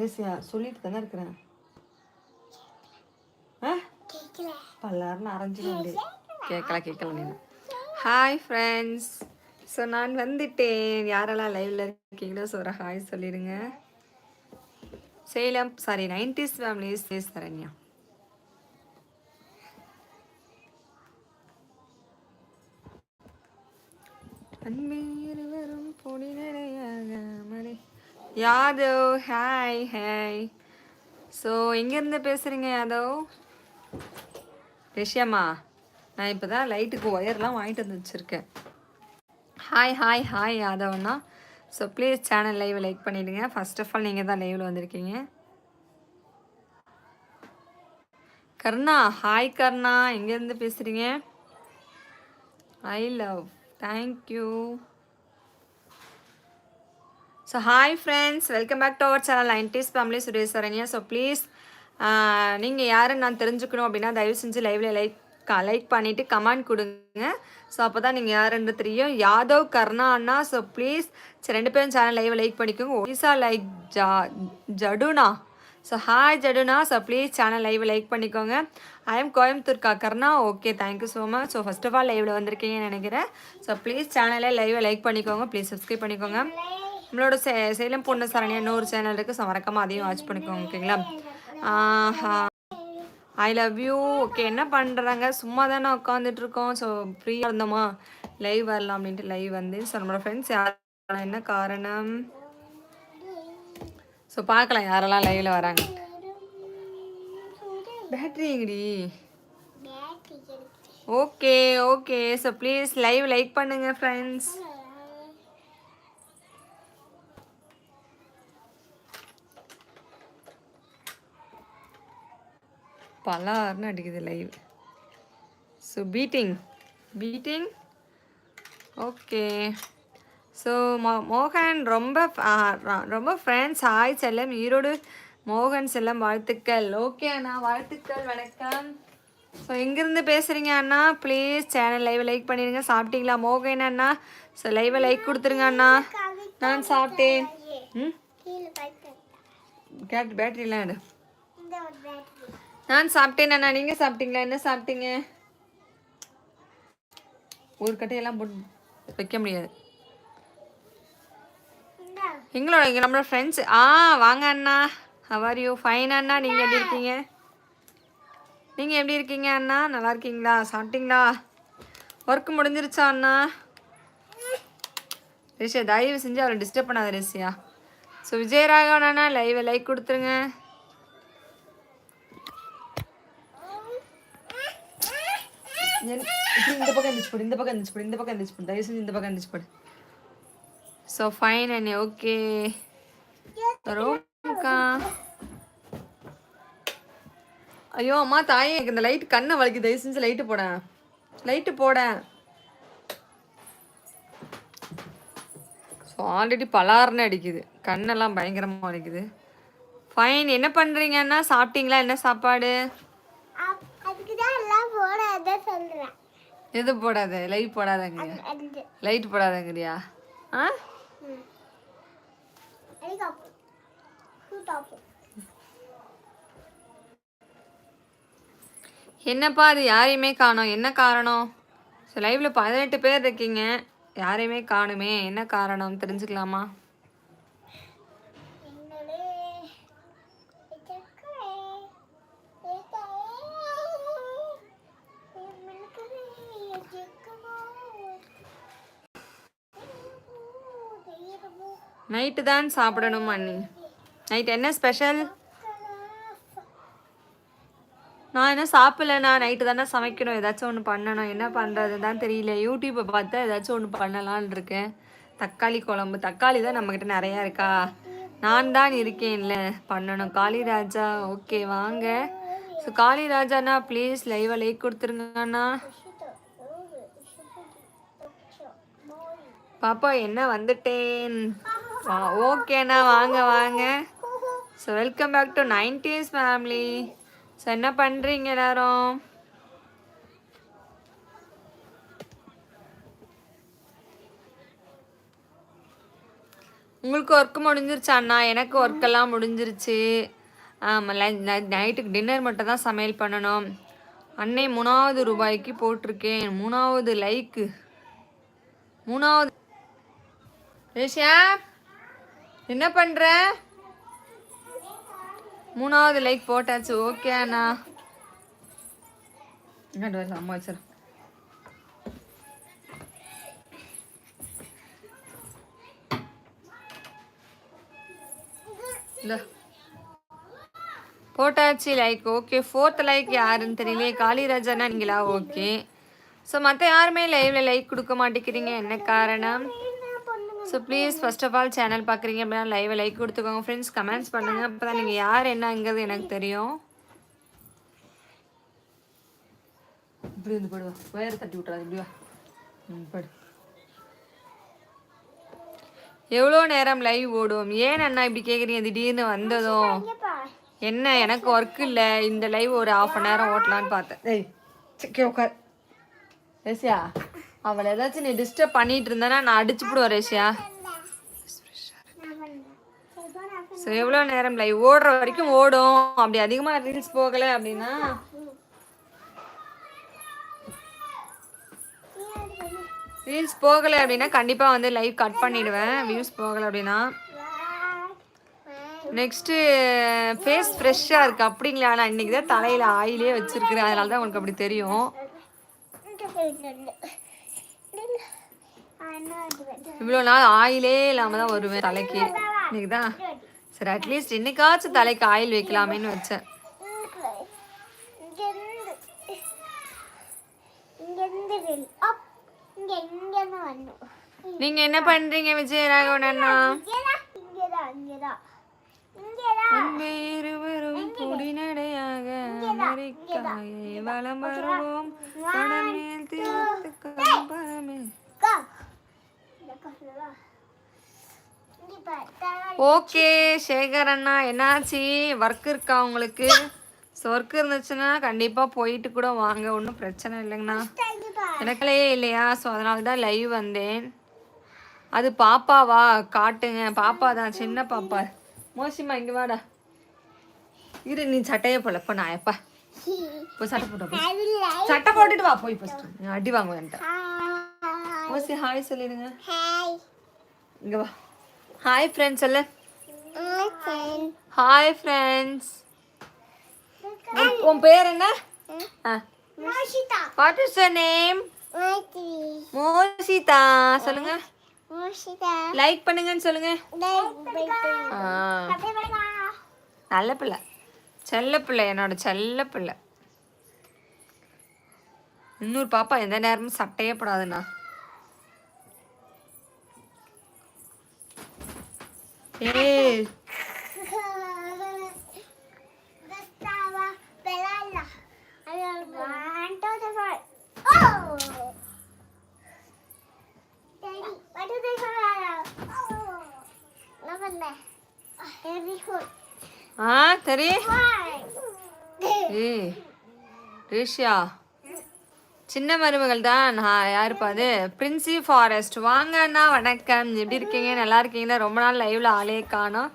பேசியா சொல்லிட்டு தானே இருக்கிறேன். ஆ? பல்லாருன்னு அரைஞ்சிட்டு கேட்கல கேட்கல நீ ஹாய் ஃப்ரெண்ட்ஸ் ஸோ நான் வந்துட்டேன். யாரெல்லாம் லைவ்ல இருக்கீங்களோ சொல்கிற ஹாய் சொல்லிடுங்க. சேலம் சாரி நைன்டிஸ் ஃபேமிலிஸ் பேஸ் தரண்யா அன்பீர் வரும் பொடி நடையாகாமலே யாதவ் ஹாய் ஹாய் ஸோ எங்கேருந்து பேசுகிறீங்க யாதவ்? ரிஷியம்மா. நான் இப்போ தான் லைட்டுக்கு ஒயர்லாம் வாங்கிட்டு வந்து வச்சுருக்கேன். Hi hi hi யாதவ்னா. So please channel live like பண்ணிவிடுங்க ஃபர்ஸ்ட் ஆஃப் ஆல் நீங்கள் தான் லைவில் வந்திருக்கீங்க. கர்ணா ஹாய் கர்ணா. எங்கேருந்து பேசுகிறீங்க I love thank you so hi friends welcome back to our channel nineties family Suresh Saranya so please நீங்கள் யாருன்னு நான் தெரிஞ்சுக்கணும் அப்படின்னா தயவு செஞ்சு லைவில் லைக் லைக் பண்ணிவிட்டு கமெண்ட் கொடுங்க. ஸோ அப்போ தான் நீங்கள் யாருன்னு தெரியும். யாதவ் கர்ணா அண்ணா. ஸோ ப்ளீஸ் சரி ரெண்டு பேரும் சேனல் லைவ் லைக் பண்ணிக்கோங்க. Odisha like Jha Jaduna. So hi Jaduna. So please channel live like பண்ணிக்கோங்க. ஐ எம் கோயம்புத்தூர் கா Karna. Okay thank you so much so first of all லைவில் வந்திருக்கீங்கன்னு நினைக்கிறேன். ஸோ ப்ளீஸ் சேனலை லைவை லைக் பண்ணிக்கோங்க. ப்ளீஸ் சப்ஸ்கிரைப் பண்ணிக்கோங்க. நம்மளோட சே சேலம் பொண்ணு சரணியா இன்னொரு சேனல் இருக்குது மறக்காமல் அதையும் வாட்ச் பண்ணிக்கோங்க ஓகேங்களா ஐ லவ் யூ ஓகே என்ன பண்ணுறாங்க சும்மா தானே உட்காந்துட்டு இருக்கோம். ஸோ ஃப்ரீயாக இருந்தோமா? லைவ் வரலாம் அப்படின்ட்டு லைவ் வந்து ஸோ நம்மளோட ஃப்ரெண்ட்ஸ் யார்? என்ன காரணம்? ஸோ பார்க்கலாம் யாரெல்லாம் லைவில் வராங்க. பேட்ரி எங்கடி? Okay okay so please live like பண்ணுங்க ஃப்ரெண்ட்ஸ் பலார்னு அடிக்குது live so beating beating okay so மோ மோகன் ரொம்ப ரொம்ப ஃப்ரெண்ட்ஸ் ஹாய் செல்லம். ஈரோடு மோகன் செல்லம் வாழ்த்துக்கள். ஓகே அண்ணா. வாழ்த்துக்கள். வணக்கம். ஸோ எங்கேருந்து பேசுகிறீங்க அண்ணா? ப்ளீஸ் சேனல் லைவை லைக் பண்ணிடுங்க. சாப்பிட்டீங்களா? மோகன் அண்ணா? ஸோ லைவை லைக் கொடுத்துருங்க அண்ணா. நான் சாப்பிட்டேன். ம்? கேட் பேட்டரிலாம் எடு. நான் சாப்பிட்டேன் அண்ணா. நீங்கள் சாப்பிட்டீங்களா? என்ன சாப்பிட்டீங்க? ஒரு கட்டையெல்லாம் போட்டு வைக்க முடியாது. எங்களோட இங்கே நம்மளோட ஃப்ரெண்ட்ஸ் ஆ வாங்க அண்ணா. ஹவர் யூ ஃபைன் அண்ணா. நீங்கள் எப்படி இருக்கீங்க? நீங்கள் எப்படி இருக்கீங்க அண்ணா? நல்லா இருக்கீங்களா? சாப்பிட்டீங்களா? ஒர்க் முடிஞ்சிருச்சா அண்ணா? ரிஷா தயவு செஞ்சு அவரை டிஸ்டர்ப் பண்ணாத ரிஷியா. ஸோ விஜயராகவன் அண்ணா லைவை லைக் கொடுத்துருங்க. இப்படி இந்த பக்கம் இருந்துச்சு போடு இந்த பக்கம் இருந்துச்சு போடு இந்த பக்கம் இருந்துச்சு போடு தயவு செஞ்சு இந்த பக்கம் இருந்துச்சு போடு ஸோ ஃபைன் அண்ணே ஓகே ரோம்க்கா ஐயோ அம்மா தாயே எனக்கு இந்த லைட் கண்ணை வலிக்கு தயவு செஞ்சு லைட்டு போட லைட்டு போட ஸோ ஆல்ரெடி பலார்னு அடிக்குது கண்ணெல்லாம் பயங்கரமாக வலிக்குது ஃபைன் என்ன பண்ணுறீங்கன்னா சாப்பிட்டீங்களா என்ன சாப்பாடு சொல்றேன். எது போடாத லைட் போடாதங்கறியா? லைட் போடாதங்கறியா? ஆ? என்னப்பா அது யாரையுமே காணோம். என்ன காரணம்? ஸோ லைவில் பதினெட்டு பேர் இருக்கீங்க. யாரையுமே காணுமே. என்ன காரணம்? தெரிஞ்சுக்கலாமா? நைட்டு தான் சாப்பிடணும் அண்ணி. நைட் என்ன ஸ்பெஷல் நான் என்ன சாப்பிடலண்ணா. நைட்டு தானே சமைக்கணும். ஏதாச்சும் ஒன்று பண்ணணும். என்ன பண்ணுறது தான் தெரியல. யூடியூப்பை பார்த்தா ஏதாச்சும் ஒன்று பண்ணலான்னு இருக்கேன். தக்காளி குழம்பு. தக்காளி தான் நம்மக்கிட்ட நிறையா இருக்கா? நான் தான் இருக்கேன்ல. பண்ணணும். காளிராஜா ஓகே வாங்க. ஸோ காளிராஜாண்ணா ப்ளீஸ் லைவாக லைக் கொடுத்துருங்கண்ணா. பாப்பா என்ன வந்துட்டேன்? வா ஓகேண்ணா வாங்க வாங்க. So welcome back to nineties family so என்ன பண்ணுறீங்க எல்லாரும்? உங்களுக்கு ஒர்க் முடிஞ்சிருச்சா அண்ணா? எனக்கு ஒர்க்கெல்லாம் முடிஞ்சிருச்சு. ஆமாம் நைட்டுக்கு டின்னர் மட்டும் தான் சமையல் பண்ணணும். அன்னை மூணாவது ரூபாய்க்கு போட்டிருக்கேன். மூணாவது லைக்கு மூணாவது. ரிஷா என்ன பண்ணுற மூணாவது லைக் போட்டாச்சு. ஓகே அண்ணா. அம்மா வச்சிடும் போட்டாச்சு லைக் ஓகே ஃபோர்த் லைக் யாருன்னு தெரியலையே. காளிராஜானா நீங்களா? ஓகே ஸோ மற்ற யாருமே லைவ்ல லைக் கொடுக்க மாட்டேங்கிறீங்க. என்ன காரணம்? So please first of all channel பார்க்குறீங்க அப்படின்னா லைவை லைக் கொடுத்துக்கோங்க. ஃப்ரெண்ட்ஸ் கமெண்ட்ஸ் பண்ணுங்கள் அப்போ தான் நீங்கள் யார் என்னங்கிறது எனக்கு தெரியும். இப்படி வந்து போடுவா. வயர் தட்டி விட்றாது இப்படி வா. படு. எவ்வளோ நேரம் லைவ் ஓடும் ஏன் அண்ணா இப்படி கேட்குறீங்க திடீர்னு வந்ததும். என்ன எனக்கு ஒர்க் இல்லை. இந்த லைவ் ஒரு ஆஃப் அன் நேரம் ஓட்டலான்னு பார்த்தேன். ஏய் சிக்கே உட்கார் ஏசியா? அவளை ஏதாச்சும் நீ டிஸ்டர்ப் பண்ணிட்டு இருந்தேன்னா நான் அடிச்சு விடுவேன் ரேஷியா. ஸோ எவ்வளோ நேரம் லைவ் ஓடுற வரைக்கும் ஓடும். அப்படி அதிகமாக ரீல்ஸ் போகலை அப்படின்னா? ரீல்ஸ் போகலை அப்படின்னா கண்டிப்பாக வந்து லைவ் கட் பண்ணிடுவேன். வியூஸ் போகலை அப்படின்னா. நெக்ஸ்ட்டு ஃபேஸ் ஃப்ரெஷ்ஷாக இருக்குது அப்படிங்களா? நான் இன்றைக்கி தான் தலையில் ஆயிலே வச்சுருக்குறேன் அதனால தான் உங்களுக்கு அப்படி தெரியும். இவ்வளோ நாள் ஆயிலே இல்லாமல் தான் வருவேன் தலைக்கு. இன்னைக்கு தான் சரி அட்லீஸ்ட் இன்னைக்காச்சும் தலைக்கு ஆயில் வைக்கலாமேன்னு வச்சேன். நீங்கள் என்ன பண்ணுறீங்க விஜயராகவன் அண்ணா? இருவரும் குடிநடையாக அமெரிக்காயை வலம் வருவோம். கடமேல் தீர்த்து ஓகே சேகர் அண்ணா என்னாச்சு? ஒர்க் இருக்கா உங்களுக்கு? ஸோ ஒர்க் இருந்துச்சுன்னா கண்டிப்பாக போயிட்டு கூட வாங்க. ஒன்றும் பிரச்சனை இல்லைங்கண்ணா. எனக்குலே இல்லையா? ஸோ அதனால தான் லைவ் வந்தேன். அது பாப்பாவா? காட்டுங்க. பாப்பா தான் சின்ன பாப்பா. மோசிமா இங்கே வாடா. இரு நீ சட்டையை போலப்ப நான் எப்பா? போய் சட்டை போட்டு. சட்டை போட்டுட்டு வா போய் ஃபஸ்ட்டு அடி வாங்க என்கிட்ட மோசி ஹாய் சொல்லிடுங்க. இங்கே வா. ஹாய் ஃப்ரெண்ட்ஸ் சொல்லு. ஹாய் ஃப்ரெண்ட்ஸ் உன் பேர் என்ன? What is your name Mosita சொல்லுங்க. லைக் பண்ணுங்கன்னு சொல்லுங்க. நல்ல பிள்ளை. செல்ல பிள்ளை என்னோட செல்ல பிள்ளை. இன்னொரு பாப்பா எந்த நேரமும் சட்டையே படாதுண்ணா. ஏய் ஆ சரி ஏய் ரேஷியா சின்ன மருமகள் தான். நான் யாருப்பா அது? பிரின்சி ஃபாரஸ்ட் வாங்க அண்ணா வணக்கம். எப்படி இருக்கீங்க? நல்லா இருக்கீங்கன்னா ரொம்ப நாள் லைவ்ல ஆளே காணோம்.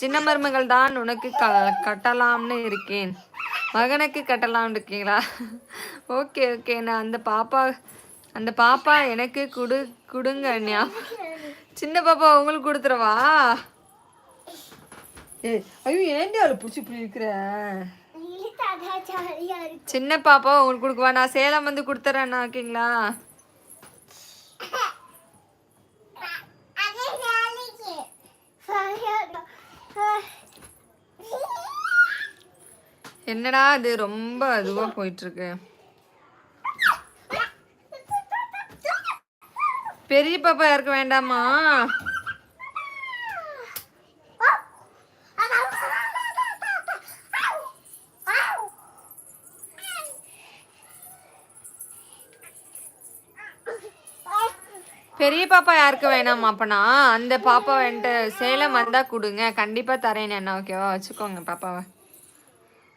சின்ன மருமகள் தான் உனக்கு க கட்டலாம்னு இருக்கேன். மகனுக்கு கட்டலாம்னு இருக்கீங்களா? ஓகே ஓகே நான் அந்த பாப்பா அந்த பாப்பா எனக்கு குடு கொடுங்க அண்ணியா. சின்ன பாப்பா உங்களுக்கு கொடுத்துறவா ஏய் ஐயோ ஏன்டி அவளை பிடிச்சி இப்படி இருக்கிற? சின்ன பாப்பா உங்களுக்கு கொடுக்குவா? நான் சேலம் வந்து கொடுத்துறேண்ணா ஓகேங்களா? என்னடா அது ரொம்ப இதுவாக போயிட்டுருக்கு. பெரிய பாப்பா யாருக்கு வேண்டாமா? பெரிய பாப்பா யாருக்கு வேணாம் அப்பனா? அந்த பாப்பா வந்துட்டு சேலம் வந்தால் கொடுங்க. கண்டிப்பாக தரேன் என்ன ஓகேவா வச்சுக்கோங்க பாப்பாவை.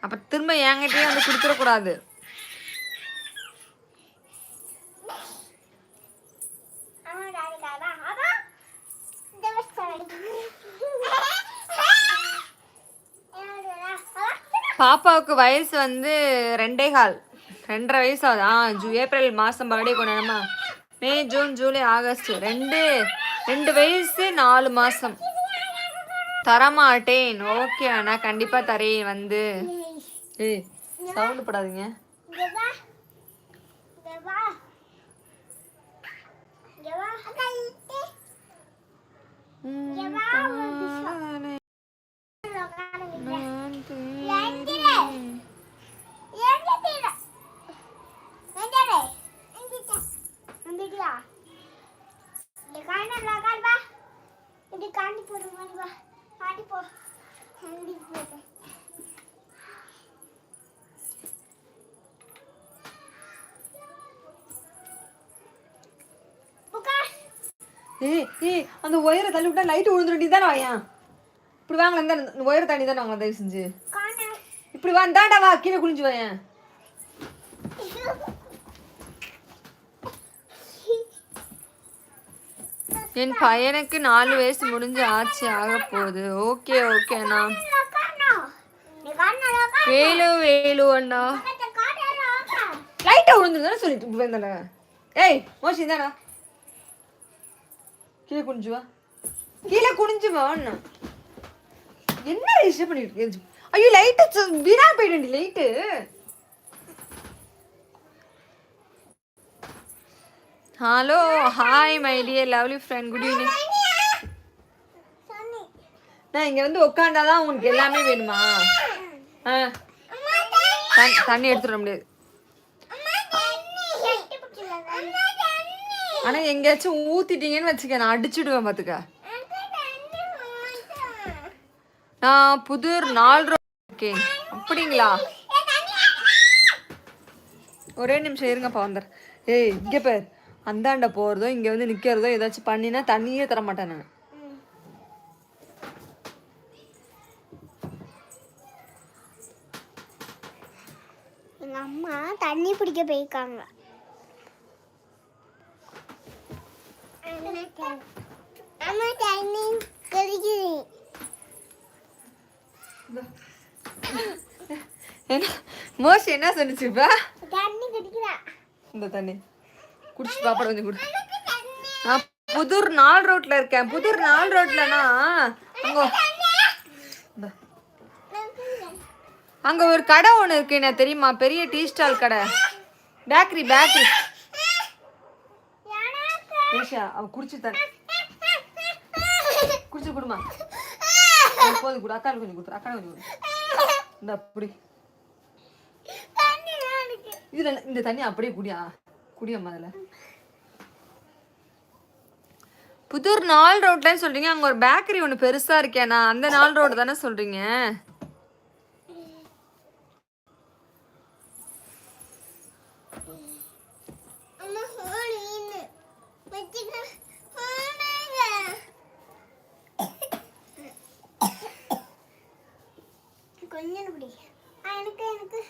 அப்போ திரும்ப என்கிட்டயே வந்து கொடுத்துடக்கூடாது. பாப்பாவுக்கு வயசு வந்து ரெண்டே கால். ரெண்டரை வயசு ஆகுது. ஆ ஜூ ஏப்ரல் மாதம் பர்த்டே கொண்டாடமா மே ஜூன் ஜூலை ஆகஸ்ட் ரெண்டு ரெண்டு வயசு நாலு மாதம் தரமாட்டேன் ஓகே அண்ணா கண்டிப்பாக தரேன் வந்து. ஏய் சவுண்டு படாதீங்க. நான் வா இங்க வா இங்க வா அக்கா இட்டு இங்க வா ஒரு நிமிஷம். உட்காருங்க. எந்திரு. எந்திரு. எந்திரு. எந்திரிட்ட. எந்திரிட்டியா? இங்க காணல, உட்காரு வா. இப்படி காண்டி போடு மாதிரி வா. காண்டி போ. காண்டி போடு. ஏய் ஏய் அந்த ஒயரை தள்ளி விட்டா லைட் விழுந்துருட்டி தானே வாயன் இப்படி வாங்கலாம் இந்த ஒயரை தண்ணி தானே வாங்கலாம் தயவு செஞ்சு. இப்படி வா இந்தாண்டா வா கீழே குனிஞ்சு வாயன் என் பையனுக்கு நாலு வயசு முடிஞ்சு ஆச்சு ஆக போகுது. ஓகே ஓகே அண்ணா. வேலு வேலு அண்ணா. லைட்டாக காணல, விழுந்துருந்தானே சொல்லிட்டு வந்தானே ஏய் மோசி தானா கீழே குனிஞ்சு வா. கீழே குனிஞ்சு வா அண்ணா. என்ன ரெஜிஸ்டர் பண்ணிட்டு ஐயோ லைட்டு வீணா போயிடுண்டி light hello hi my dear lovely friend good evening நான் இங்கே வந்து உட்காண்டாதான் உங்களுக்கு எல்லாமே வேணுமா? ஆ. தண்ணி. எடுத்துட முடியாது. ஆனால் எங்கேயாச்சும் ஊற்றிட்டீங்கன்னு வச்சுக்க நான் அடிச்சுடுவேன் பார்த்துக்க நான் புதூர் நாலு இருக்கேன். அப்படிங்களா? ஒரே நிமிஷம் இருங்கப்பா வந்துடுறேன். ஏய் இங்கே பேர். அந்தாண்ட போகிறதோ இங்கே வந்து நிற்கிறதோ ஏதாச்சும் பண்ணினா தண்ணியே தர மாட்டேன் நான். ம். எங்க அம்மா தண்ணி பிடிக்க போயிருக்காங்க. அம்மா தண்ணி கிடைக்குது என்ன மோஸ்ட் என்ன சொன்னிச்சுப்பா தண்ணி கிடைக்கிறா. இந்த தண்ணி. குடிச்சு பாப்பாட கொஞ்சம் குடி. நான் புதூர் நாலு ரோட்ல இருக்கேன். புதூர் நாலு ரோட்லனா அங்க. அங்க ஒரு கடை ஒன்று இருக்கு என்ன தெரியுமா? பெரிய டீ ஸ்டால் கடை. Bakery bakery. ஏஷா அவ குடிச்சு தண்ணி குடிச்சு கொடுமா. போதும் கொடு அக்கா கொஞ்சம் கொடுத்துரு அக்கா கொஞ்சம் கொடு இந்த அப்படி இதுல இந்த தண்ணி அப்படியே குடியா. குடியம்மா அதில் புதூர் நாள் ரோட்லன்னு சொல்றீங்க அங்க ஒரு பேக்கரி ஒன்று பெருசா இருக்கேண்ணா அந்த நாள் ரோடு தானே சொல்றீங்க கொஞ்சம் இப்படி ஆ, எனக்கு எனக்கு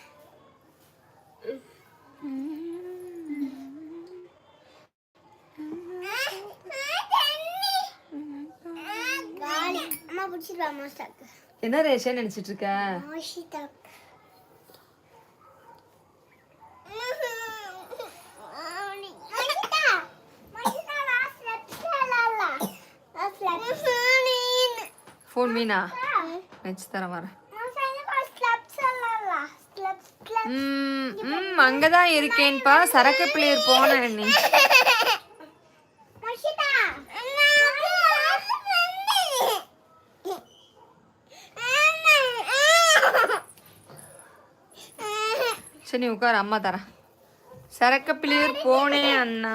காலி அம்மா பிடிச்சிருவா மோஸ்டாக்கு என்ன ரேஷன் நினைச்சிட்டு இருக்க ஃபோன் மீனா? வச்சு தரேன் வரேன். அங்கதான் இருக்கேன்ப்பா சரக்கு பிள்ளையர் போனேன் நீ. உட்கார அம்மா தரேன். சரக்க பிள்ளையர் போனேன் அண்ணா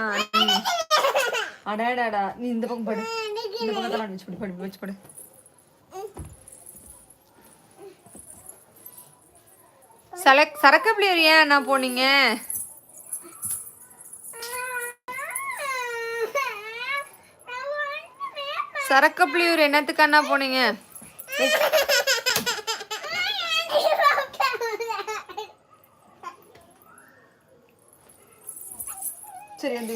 அடாடாடா நீ இந்த பக்கம் படு. இந்த பக்கத்துல வச்சு படு படு வச்சு படு. சலக் சரக்க பிள்ளையர் ஏன் அண்ணா போனீங்க? சரக்கு பிள்ளையூர் என்னத்துக்கு அண்ணா போனீங்க? சரி அந்த